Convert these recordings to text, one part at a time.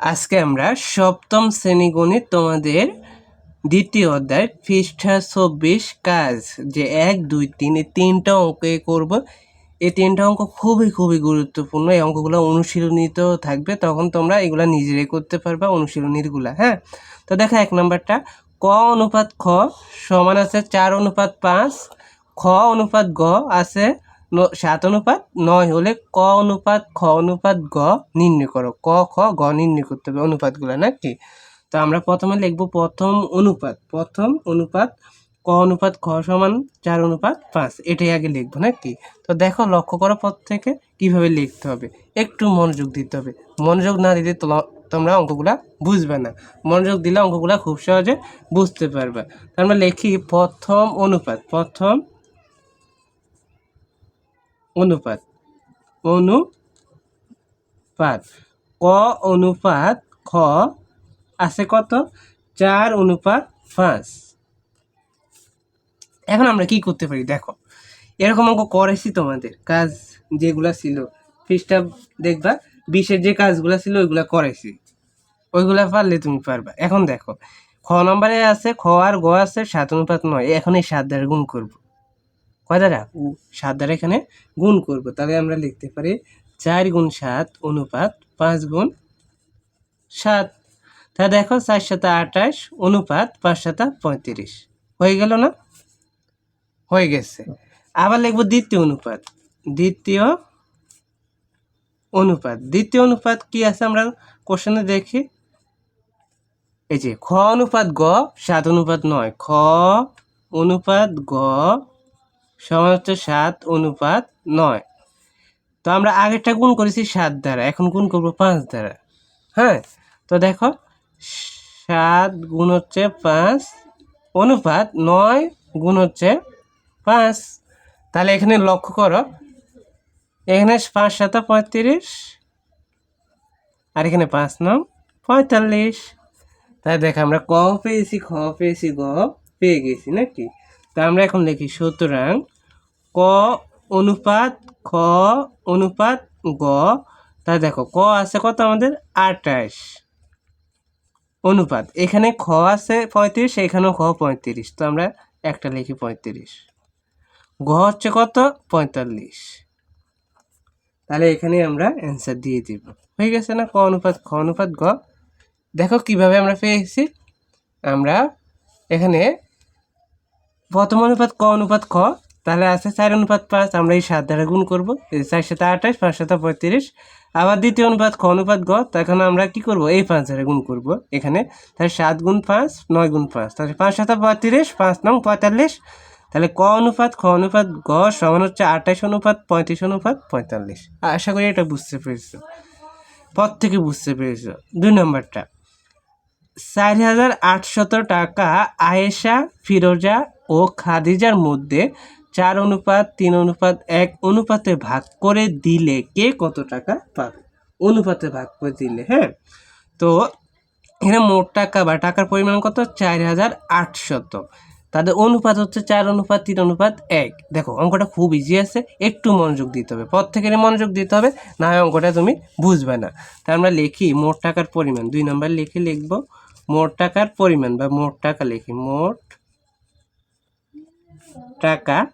আজকে আমরা সপ্তম শ্রেণি গণিত তোমাদের দ্বিতীয় অধ্যায় পৃষ্ঠা চব্বিশ কাজ, যে এক, দুই, তিন, এই তিনটা অঙ্কে করব। এই তিনটা অঙ্ক খুবই খুবই গুরুত্বপূর্ণ। এই অঙ্কগুলো অনুশীলনীতেও থাকবে, তখন তোমরা এগুলা নিজেরাই করতে পারবা অনুশীলনীরগুলা হ্যাঁ? তো দেখো এক নম্বরটা, ক অনুপাত খ সমান আছে চার অনুপাত পাঁচ, খ অনুপাত গ আছে সাত অনুপাত, নয় হলে ক অনুপাত, খ অনুপাত, গ নির্ণয় করো। ক, খ, গ নির্ণয় করতে হবে অনুপাতগুলো নাকি তো আমরা প্রথমে লিখব প্রথম অনুপাত। প্রথম অনুপাত, ক অনুপাত, খ সমান চার অনুপাত, পাঁচ। এটাই আগে লিখব নাকি তো দেখো, লক্ষ্য করো পর থেকে কীভাবে লিখতে হবে। একটু মনোযোগ দিতে হবে। মনোযোগ না দিলে তো- তোমরা অঙ্কগুলা বুঝবে না। মনোযোগ দিলে অঙ্কগুলা খুব সহজে বুঝতে পারবে। আমরা লিখি প্রথম অনুপাত। প্রথম অনুপাত। অনুপাত। ক অনুপাত খ আছে কত? চার অনুপাত পাঁচ। এখন আমরা কি করতে পারি? দেখো, এরকম অঙ্ক করেছি তোমাদের। কাজ যেগুলা ছিল, পৃষ্ঠা দেখবা, বিশের যে কাজগুলো ছিল, ওইগুলা করেছি। ওইগুলো পারলে তুমি পারবা। এখন দেখো, খ নম্বরে আছে, খ আর গ আছে, সাত অনুপাত নয়। এখন এই সাত দ্বারা গুণ করব। কয় দ্বারা? সাত দ্বারা এখানে গুণ করব। তাহলে আমরা লিখতে পারি চার গুণ সাত অনুপাত পাঁচ গুণ সাত। তা দেখো চার সাথে আঠাশ অনুপাত পাঁচ সাথে পঁয়ত্রিশ। হয়ে গেল না? হয়ে গেছে। আবার লিখব দ্বিতীয় অনুপাত। দ্বিতীয় অনুপাত। দ্বিতীয় অনুপাত কি আছে আমরা কোশ্চেনে দেখি? এই যে খ অনুপাত গ সাত অনুপাত নয়। খ অনুপাত গ সমান হচ্ছে সাত অনুপাত নয়। তো আমরা আগেরটা গুণ করেছি সাত দ্বারা, এখন গুণ করব পাঁচ দ্বারা। হ্যাঁ? তো দেখো, সাত গুণ হচ্ছে পাঁচ, অনুপাত নয় গুণ হচ্ছে পাঁচ। তাহলে এখানে লক্ষ্য করো, এখানে পাঁচ সাত পঁয়ত্রিশ, আর এখানে পাঁচ নং পঁয়তাল্লিশ। তাই দেখ, আমরা ক পেয়েছি, খ পেয়েছি, গ পেয়ে গেছি নাকি? তা আমরা এখন লিখি সুতরাং ক অনুপাত, খ অনুপাত, গ। তাই দেখো, ক আছে কত আমাদের? আটাশ অনুপাত, এখানে খ আছে পঁয়ত্রিশ, এখানেও খ পঁয়ত্রিশ, তো আমরা একটা লিখি পঁয়ত্রিশ। গ হচ্ছে কত? পঁয়তাল্লিশ। তাহলে এখানে আমরা অ্যান্সার দিয়ে দিব। হয়ে গেছে না? ক অনুপাত, খ অনুপাত, গ। দেখো কীভাবে আমরা পেয়েছি। আমরা এখানে প্রথম অনুপাত, ক অনুপাত, খ তাহলে আছে চার অনুপাত পাঁচ, আমরা এই সাত দ্বারা গুণ করব। চার সাথে আঠাশ পাঁচ সাথে পঁয়ত্রিশ। আবার দ্বিতীয় অনুপাত খ অনুপাত গ তখন আমরা কি করব? এই পাঁচ দ্বারা গুণ করব এখানে। তাহলে সাত গুণ পাঁচ, নয় গুণ পাঁচ। তাহলে পাঁচ সাথে পঁয়ত্রিশ, পাঁচ নং পঁয়তাল্লিশ। তাহলে ক অনুপাত, খ অনুপাত গ সমান হচ্ছে আঠাশ অনুপাত, পঁয়ত্রিশ অনুপাত, পঁয়তাল্লিশ। আশা করি এটা বুঝতে পেরেছ। পর থেকে বুঝতে পেরেছ। দুই নম্বরটা। চার হাজার আটশত টাকা আয়েশা, ফিরোজা ও খাদিজার মধ্যে চার অনুপাত, তিন অনুপাত, এক অনুপাতে ভাগ করে দিলে কে কত টাকা পাবে? অনুপাতে ভাগ করে দিলে হ্যাঁ? তো এখানে মোট টাকা বা টাকার পরিমাণ কত? চার হাজার আটশত। তাদের অনুপাত হচ্ছে চার অনুপাত, তিন অনুপাত, এক। দেখো, অঙ্কটা খুব ইজি আছে। একটু মনোযোগ দিতে হবে। প্রত্যেকের মনোযোগ দিতে হবে, না হয় অঙ্কটা তুমি বুঝবে না। তা আমরা লিখি, মোট টাকার পরিমাণ। দুই নাম্বার লিখে লিখব, মোট টাকার পরিমাণ বা মোট টাকা লিখি। মোট টাকা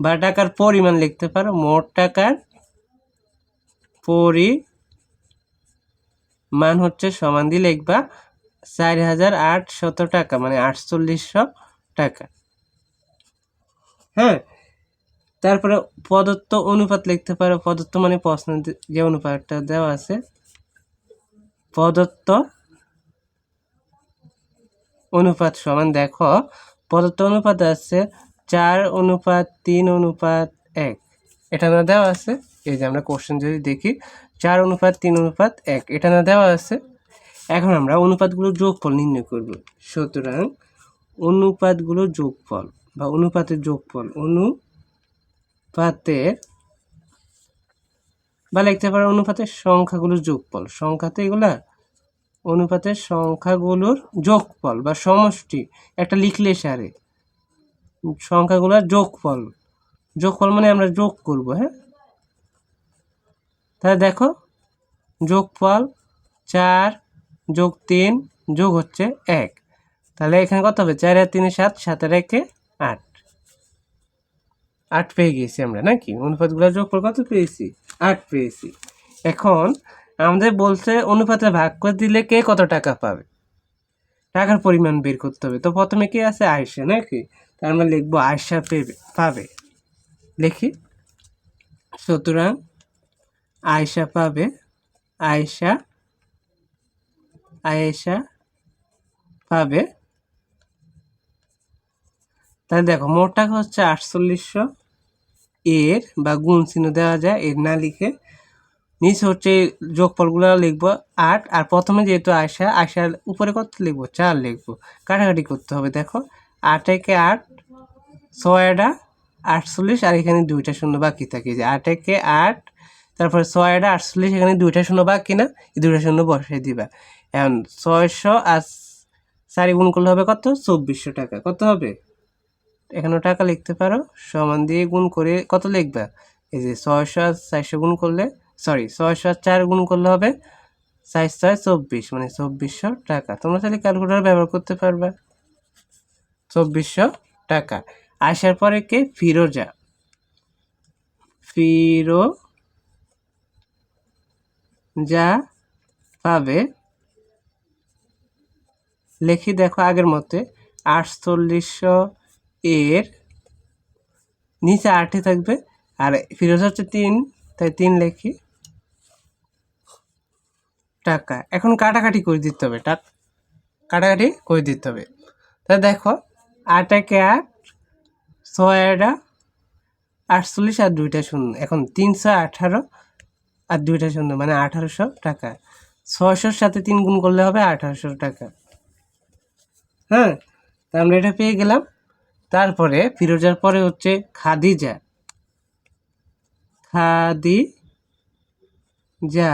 বা টাকার পরিমাণ লিখতে পারো, মোট টাকার পরি মান হচ্ছে সমান দিয়ে লিখবা চার হাজার আটশত টাকা মানে আটচল্লিশশো টাকা। হ্যাঁ? তারপরে প্রদত্ত অনুপাত লিখতে পারো, প্রদত্ত মানে প্রশ্ন যে অনুপাতটা দেওয়া আছে, প্রদত্ত অনুপাত সমান দেখো, প্রদত্ত অনুপাত আছে চার অনুপাত তিন অনুপাত এক। এটা না দেওয়া আছে? এই যে আমরা কোশ্চেন যদি দেখি, চার অনুপাত তিন অনুপাত এক, এটা না দেওয়া আছে? এখন আমরা অনুপাতগুলোর যোগফল নির্ণয় করব। সুতরাং অনুপাতগুলোর যোগফল বা অনুপাতের যোগফল অনুপাতের বা লিখতে পারো অনুপাতের সংখ্যাগুলোর যোগফল। সংখ্যাতে এগুলা। অনুপাতের সংখ্যাগুলোর যোগফল বা সমষ্টি একটা লিখলে সারে। সংখ্যাগুলোর যোগফল। যোগফল মানে আমরা যোগ করব হ্যাঁ? তাহলে দেখো, যোগফল চার যোগ তিন যোগ হচ্ছে এক। তাহলে এখানে কত হবে? চার আর তিনে সাত সাতের একে আট। আট পেয়ে গেছি আমরা নাকি অনুপাতগুলোর যোগফল কত পেয়েছি? আট পেয়েছি। এখন আমাদের বলছে অনুপাতে ভাগ করে দিলে কে কত টাকা পাবে? টাকার পরিমাণ বের করতে হবে। তো প্রথমে কে আছে? আয়সা নাকি তার আমরা লিখব আয়সা পেবে পাবে। লিখি। সুতরাং আয়সা পাবে। আয়সা আয়েশা পাবে। তাহলে দেখো, মোট হচ্ছে আটচল্লিশশো। এর বা গুণ চিহ্ন দেওয়া যায়, এর না লিখে। নিচে হচ্ছে যোগফলগুলো লিখব আট, আর প্রথমে যেহেতু আয়সা, আয়সার উপরে কত লিখব? চার লিখব। কাটাকাটি করতে হবে, দেখো। আট একে আট ছয়টা আটচল্লিশ, আর এখানে দুইটা শূন্য বাকি থাকে। যে আট একে আট, তারপরে ছয়টা আটচল্লিশ, এখানে দুইটা শূন্য বাকি না? এই দুইটা শূন্য বসিয়ে দিবা। এখন ছয়শো আর চারি গুণ করলে হবে কত? চব্বিশশো টাকা। কত হবে? এখানেও টাকা লিখতে পারো। সমান দিয়ে গুণ করে কত লিখবা? এই যে ছয়শো আর চারশো গুণ করলে সরি ছয়শো আর চার গুণ করলে হবে চার ছয় চব্বিশ মানে চব্বিশশো টাকা। তোমরা চাইলে ক্যালকুলেটার ব্যবহার করতে পারবে। চব্বিশশো টাকা। আসার পরে কে? ফিরোজা। ফিরো যা পাবে। লেখি দেখো আগের মতে, আটচল্লিশশো এর নিচে আটে থাকবে, আর ফিরোজ হচ্ছে তিন, তাই তিন লেখি। টাকা। এখন কাটাকাটি করে দিতে হবে, টাক কাটাকাটি করে দিতে হবে। তাই দেখো আট একে আট, ছয় আটা, আটচল্লিশ আর দুইটা শূন্য। এখন তিনশো আঠারো আর দুইটা শূন্য মানে আঠারোশো টাকা। ছয়শোর সাথে তিন গুণ করলে হবে আঠারোশো টাকা। হ্যাঁ তা আমরা এটা পেয়ে গেলাম। তারপরে ফিরোজার পরে হচ্ছে খাদিজা। খাদি যা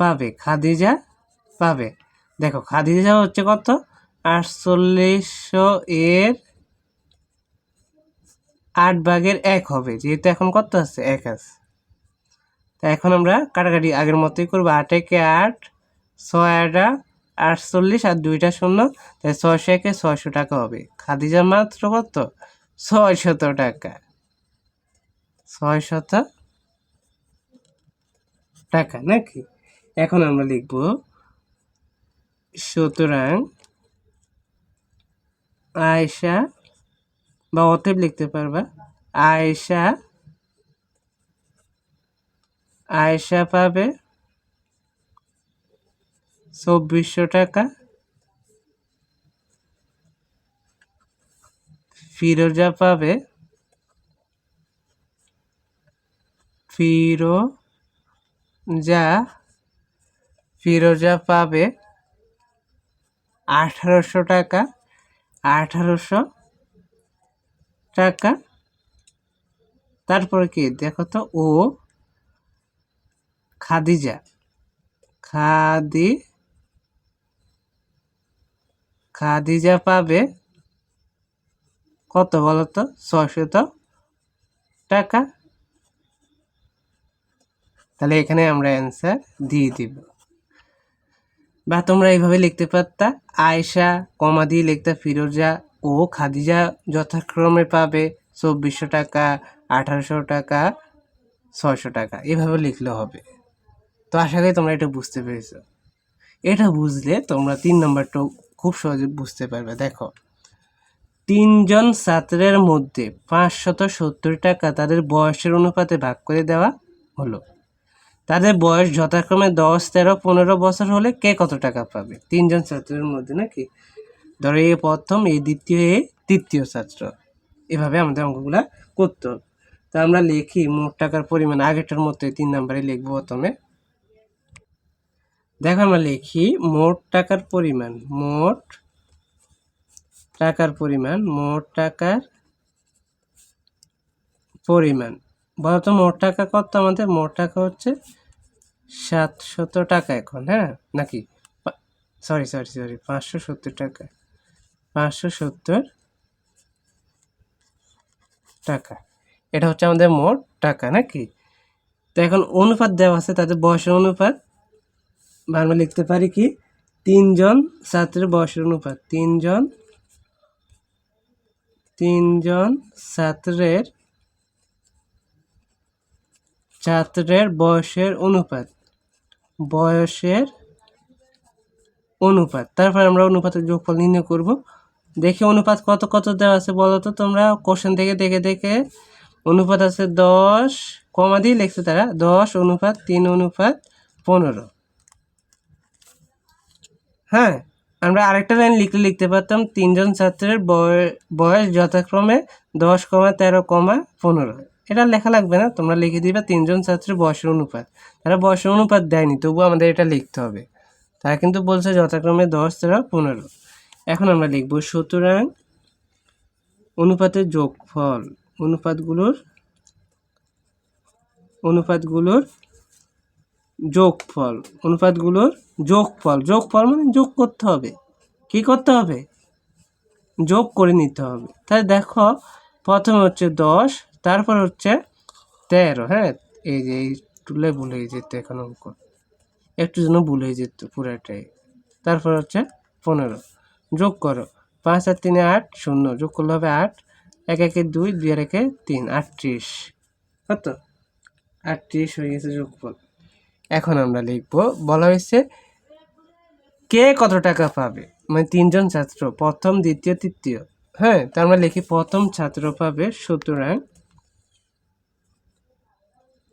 পাবে, খাদিজা পাবে। দেখো, খাদিজা হচ্ছে কত? আটচল্লিশশো এর আট ভাগের এক হবে, যেহেতু এখন কত আছে? এক আছে। তা এখন আমরা কাটাকাটি আগের মতোই করব। আট একে আট, ছয় আটা, আটচল্লিশ আর দুইটা শূন্য। তাই ছয়শো একে ছয়শো টাকা হবে। খাদিজা মাত্র কত? ছয়শত টাকা। ছয়শত টাকা, নাকি? এখন আমরা লিখব সুতরাং আয়সা বা অতএব লিখতে পারবা আয়সা আয়সা পাবে চব্বিশশো টাকা। ফিরোজা পাবে ফিরোজা ফিরোজা পাবে আঠারোশো টাকা। আঠারোশো টাকা। তারপরে কি? দেখো তো, ও খাদিজা। খাদি, খাদিজা পাবে কত বলো তো টাকা। তাহলে এখানে আমরা অ্যান্সার দিয়ে দিব। বা তোমরা এইভাবে লিখতে পারতা? আয়সা কমা দিয়ে লিখতে ফিরোজা ও খাদিজা যথাক্রমে পাবে চব্বিশশো টাকা, আঠারোশো টাকা, ছয়শো টাকা। এভাবে লিখলে হবে। তো আশা করি তোমরা এটা বুঝতে পেরেছ। এটা বুঝলে তোমরা তিন নম্বরটাও খুব সহজে বুঝতে পারবে। দেখো, তিনজন ছাত্রের মধ্যে পাঁচশত সত্তর টাকা তাদের বয়সের অনুপাতে ভাগ করে দেওয়া হলো। তাদের বয়স যথাক্রমে দশ, তেরো, পনেরো বছর হলে কে কত টাকা পাবে? তিনজন ছাত্রের মধ্যে নাকি? ধরো এ প্রথম, এ দ্বিতীয়, এ তৃতীয় ছাত্র। এভাবে আমাদের অঙ্কগুলা করতে তা আমরা লিখি মোট টাকার পরিমাণ, আগেরটার মতো তিন নম্বরে লিখব প্রথমে। দেখো আমরা লিখি মোট টাকার পরিমাণ, মোট টাকার পরিমাণ, মোট টাকার পরিমাণ। বলতো মোট টাকা কত? আমাদের মোট টাকা হচ্ছে সাতশত টাকা এখন হ্যাঁ? নাকি? সরি সরি সরি পাঁচশো সত্তর টাকা। পাঁচশো সত্তর টাকা। এটা হচ্ছে আমাদের মোট টাকা, নাকি? তো এখন অনুপাত দেওয়া আছে, তাদের বয়সের অনুপাত। আমরা লিখতে পারি কি? তিনজন ছাত্রের বয়সের অনুপাত। তিনজন তিনজন ছাত্রের ছাত্রের বয়সের অনুপাত। বয়সের অনুপাত। তারপর আমরা অনুপাতের যোগফল নির্ণয় করব। দেখে অনুপাত কত কত দেওয়া আছে বলো তো তোমরা? কোশ্চেন থেকে দেখে দেখে অনুপাত আছে দশ, কমা দিয়ে লিখছে তারা দশ অনুপাত তিন অনুপাত পনেরো। হ্যাঁ আমরা আরেকটা লাইন লিখলে লিখতে পারতাম, তিনজন ছাত্রের বয়- বয়স যথাক্রমে দশ কমা তেরো কমা পনেরো। এটা লেখা লাগবে না, তোমরা লিখে দিবে তিনজন ছাত্রের বয়সের অনুপাত। তারা বয়সের অনুপাত দেয়নি, তবুও আমাদের এটা লিখতে হবে। তারা কিন্তু বলছে যথাক্রমে দশ, তেরো, পনেরো। এখন আমরা লিখব সুতরাং অনুপাতের যোগফল, অনুপাতগুলোর অনুপাতগুলোর যোগফল অনুপাতগুলোর যোগফল। যোগফল মানে যোগ করতে হবে। কি করতে হবে? যোগ করে নিতে হবে। তাই দেখো, প্রথমে হচ্ছে দশ তারপর হচ্ছে তেরো হ্যাঁ? এই যে, এই টুলে ভুলে যেত এখন অঙ্ক। একটু যেন ভুলে যেত পুরাটাই। তারপর হচ্ছে পনেরো, যোগ করো। পাঁচ আর তিনে আট, শূন্য। যোগ করলে হবে আট। এক, একে দুই দুই আর একে তিন, আটত্রিশ। কত? আটত্রিশ হয়ে গেছে যোগফল। এখন আমরা লিখব, বলা হয়েছে কে কত টাকা পাবে? মানে তিনজন ছাত্র, প্রথম, দ্বিতীয়, তৃতীয়। হ্যাঁ তার আমরা লিখি প্রথম ছাত্র পাবে সুতরাং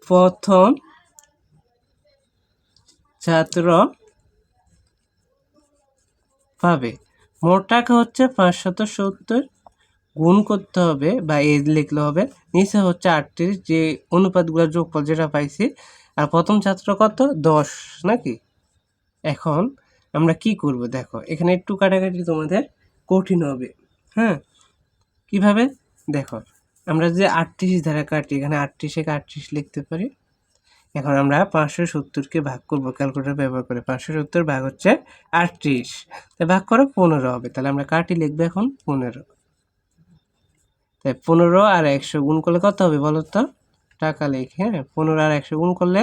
প্রথম ছাত্র পাবে। মোট টাকা হচ্ছে পাঁচশত সত্তর। গুণ করতে হবে বা এ লিখলে হবে। নিচে হচ্ছে আটত্রিশ। যে অনুপাতগুলো যোগফল যেটা পাইছি, আর প্রথম ছাত্র কত? দশ, নাকি? এখন আমরা কি করব? দেখো, এখানে একটু কাটাকাটি তোমাদের কঠিন হবে। হ্যাঁ? কীভাবে? দেখো। আমরা যে আটত্রিশ ধারা কাটি, এখানে আটত্রিশে আটত্রিশ লিখতে পারি। এখন আমরা পাঁচশো সত্তরকে ভাগ করব ক্যালকুলেটার ব্যবহার করে। পাঁচশো সত্তর ভাগ হচ্ছে আটত্রিশ। তাই ভাগ করো, পনেরো হবে। তাহলে আমরা কাটি লিখব এখন পনেরো। তাই পনেরো আর একশো গুণ করলে কত হবে বলো তো? টাকা লেখ হ্যাঁ পনেরো আর একশো গুণ করলে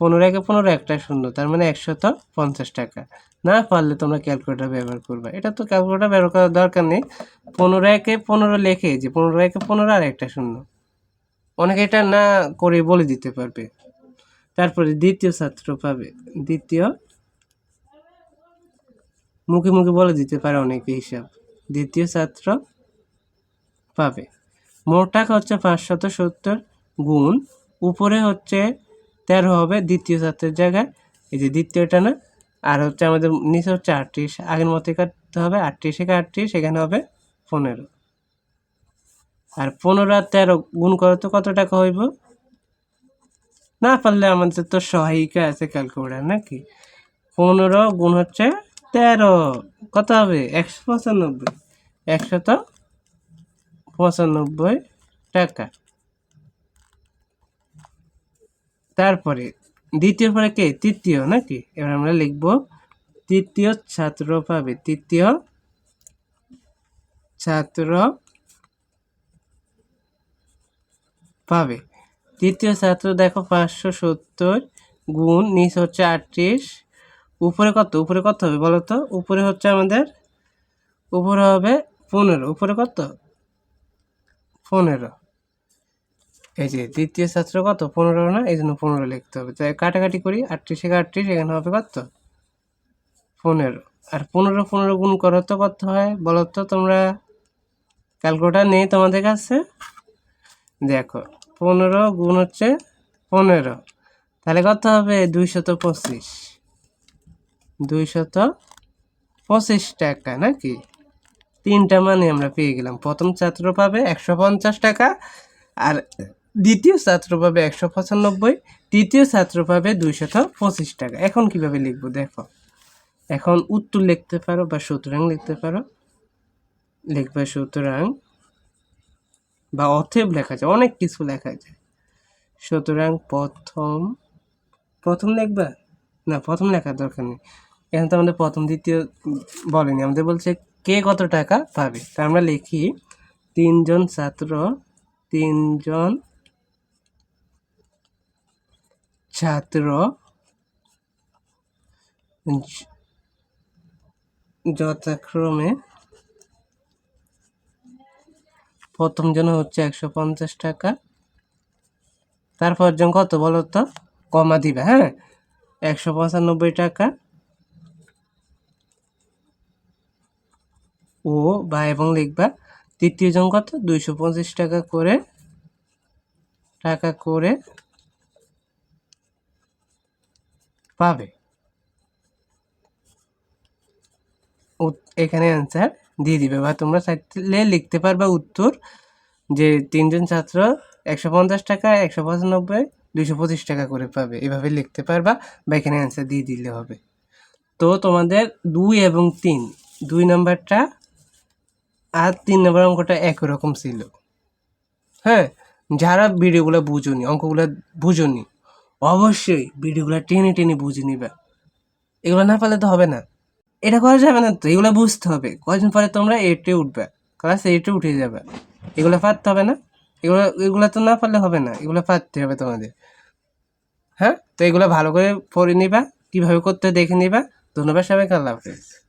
পনেরো একে পনেরো একটা শূন্য, তার মানে একশত পঞ্চাশ টাকা। না পারলে তোমরা ক্যালকুলেটার ব্যবহার করবে। এটা তো ক্যালকুলেটার ব্যবহার করার দরকার নেই। পনেরো একে পনেরো লেখে যে পনেরো একে পনেরো আর একটা শূন্য। অনেকে এটা না করে বলে দিতে পারবে। তারপরে দ্বিতীয় ছাত্র পাবে। দ্বিতীয় মুখে মুখে বলে দিতে পারে অনেকে হিসাব। দ্বিতীয় ছাত্র পাবে। মোট টাকা হচ্ছে পাঁচশত সত্তর গুণ, উপরে হচ্ছে তেরো হবে দ্বিতীয় ছাত্রের জায়গায়। এই যে দ্বিতীয়টা না, আর হচ্ছে আমাদের নিচে হচ্ছে আটত্রিশ, আগের মতোই কাটতে হবে আটত্রিশ থেকে আটত্রিশ, এখানে হবে পনেরো। আর পনেরো আর তেরো গুণ করো তো কত টাকা হইব? না পারলে আমাদের তো সহায়িকা আছে ক্যালকুলেটার, নাকি? পনেরো গুণ হচ্ছে তেরো, কত হবে? একশো পঁচানব্বই। একশত পঁচানব্বই টাকা। তারপরে, দ্বিতীয় পরে কে? তৃতীয় নাকি? এবার আমরা লিখব তৃতীয় ছাত্র পাবে। তৃতীয় ছাত্র পাবে। তৃতীয় ছাত্র দেখো পাঁচশো সত্তর গুণ নিচ হচ্ছে আটত্রিশ। উপরে কত? উপরে কত হবে বলো তো? উপরে হচ্ছে আমাদের, উপরে হবে পনেরো। উপরে কত? পনেরো। এই যে দ্বিতীয় ছাত্র কত? পনেরো না? এই জন্য পনেরো লিখতে হবে। তাই কাটাকাটি করি, আটত্রিশ থেকে আটত্রিশ, এখানে হবে কত? পনেরো। আর পনেরো পনেরো গুণ করো তো কত হয়? বলো তো তোমরা। ক্যালকুলেটার নেই তোমাদের কাছে? দেখো, পনেরো গুণ হচ্ছে পনেরো। তাহলে কত হবে? দুইশত পঁচিশ। দুইশত পঁচিশ টাকা, নাকি? তিনটা মানে আমরা পেয়ে গেলাম। প্রথম ছাত্র পাবে একশো পঞ্চাশ টাকা, আর দ্বিতীয় ছাত্র পাবে একশো পঁচানব্বই, তৃতীয় ছাত্র পাবে দুইশত পঁচিশ টাকা। এখন কীভাবে লিখব দেখো? এখন উত্তর লিখতে পারো বা সুতরাং লিখতে পারো। লিখবে সুতরাং বা অথেব লেখা যায়, অনেক কিছু লেখা যায়। সুতরাং প্রথম প্রথম লিখবা? না, প্রথম লেখার দরকার নেই। এখন তো আমাদের প্রথম, দ্বিতীয় বলেনি। আমাদের বলছে কে কত টাকা পাবে? তা আমরা লিখি তিনজন ছাত্র, তিনজন ছাত্র যথাক্রমে প্রথম জন হচ্ছে একশো পঞ্চাশ টাকা। তারপর জন কত বলো তো? কমা দিবে হ্যাঁ? একশো পঁচানব্বই টাকা। ও বা এবং লিখবা, তৃতীয় জন কত? দুইশো পঁচিশ টাকা করে টাকা করে পাবে। এখানে অ্যান্সার দিয়ে দিবে বা তোমরা চাইলে লিখতে পারবা উত্তর যে তিনজন ছাত্র একশো পঞ্চাশ টাকা, একশো পঁচানব্বই, দুইশো পঁচিশ টাকা করে পাবে। এভাবে লিখতে পারবা বা এখানে অ্যান্সার দিয়ে দিলে হবে। তো তোমাদের দুই এবং তিন, দুই নাম্বারটা আর তিন নম্বর অঙ্কটা একই রকম ছিল। হ্যাঁ যারা ভিডিওগুলো বুঝুনি, অঙ্কগুলো বুঝুনি অবশ্যই ভিডিওগুলো টেনে টেনে বুঝে নিবে। এগুলো না পারলে তো হবে না। এটা করা যাবে না তো, এগুলো বুঝতে হবে। কয়দিন পরে তোমরা এইটে উঠবে। ক্লাস এইটে উঠে যাবে। এগুলো পারতে হবে না। এগুলো এগুলো তো না পারলে হবে না। এগুলো পারতে হবে তোমাদের। হ্যাঁ? তো এগুলো ভালো করে পড়ে নিবা। কীভাবে করতে দেখে নিবা। ধন্যবাদ সবাইকে, আল্লাহ হাফেজ।